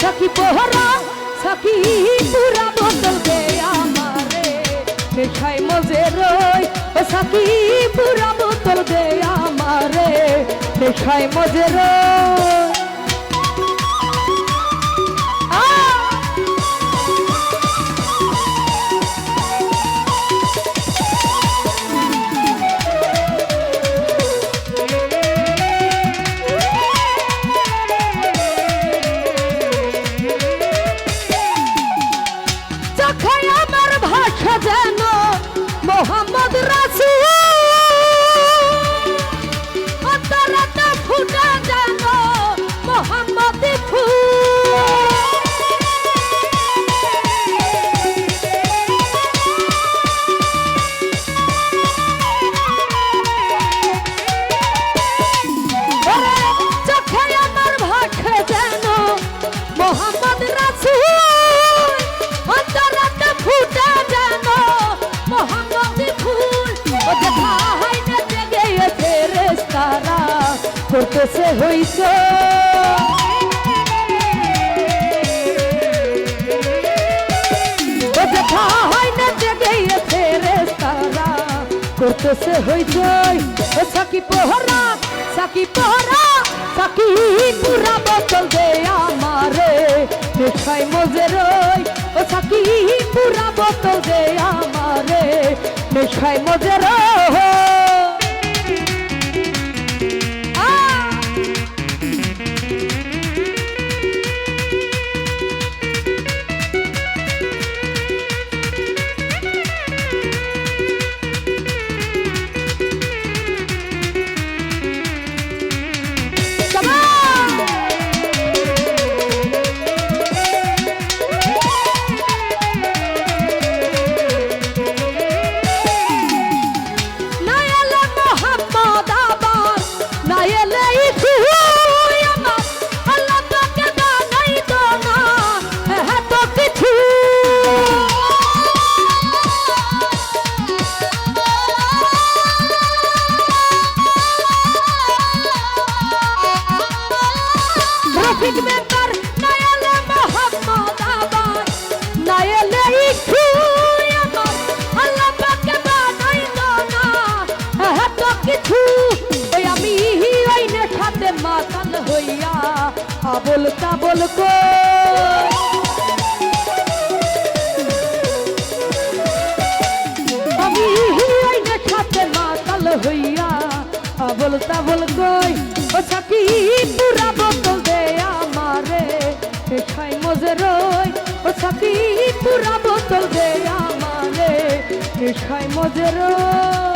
সখী পোহরা, সখী পুরা বদল গে আমারে। নেশায় মজে রই, ও সখী পুরা বদল গে আমারে। নেশায় মজে রই। করতেছে হইছ। করতেছে হইচই সাকি পোহরা সাকি পোহরা, সাকি পুরা বোতল দে আমারে দেখাই মজে রই ও সাকি পুরা বোতল দে আমারে দেখাই মজে আবল তাবল কই? আমি মাতাল হইয়া আবল পুরা বোতল দে আমারে খাই মজে রই। ও সাকি পুরা বোতল দে আমারে খাই মজে রই।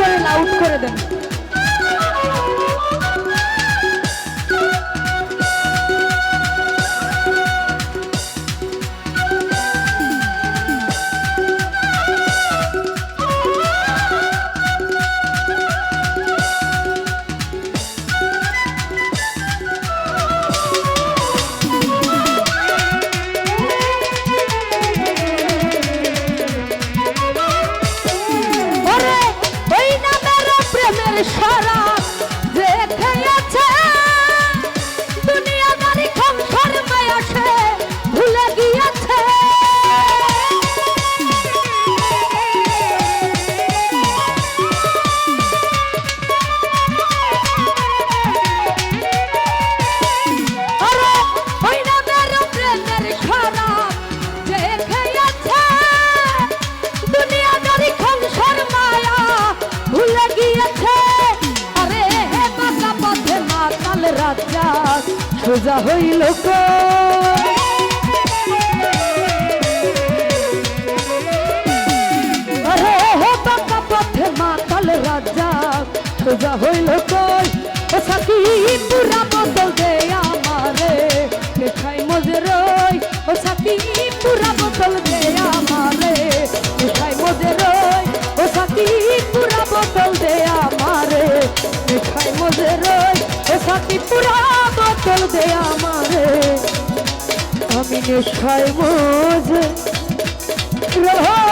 মনিটরে লাউড করে দেন। রাজা সোজা হইল সোজা হইল সাকি, পুরা বদল দে আমারে দেখাই মজে রই ও সাকি, পুরা বদল দে আমারে পুরা বদল দে আমারে। আমি নেশায় বোঝ রে ভাই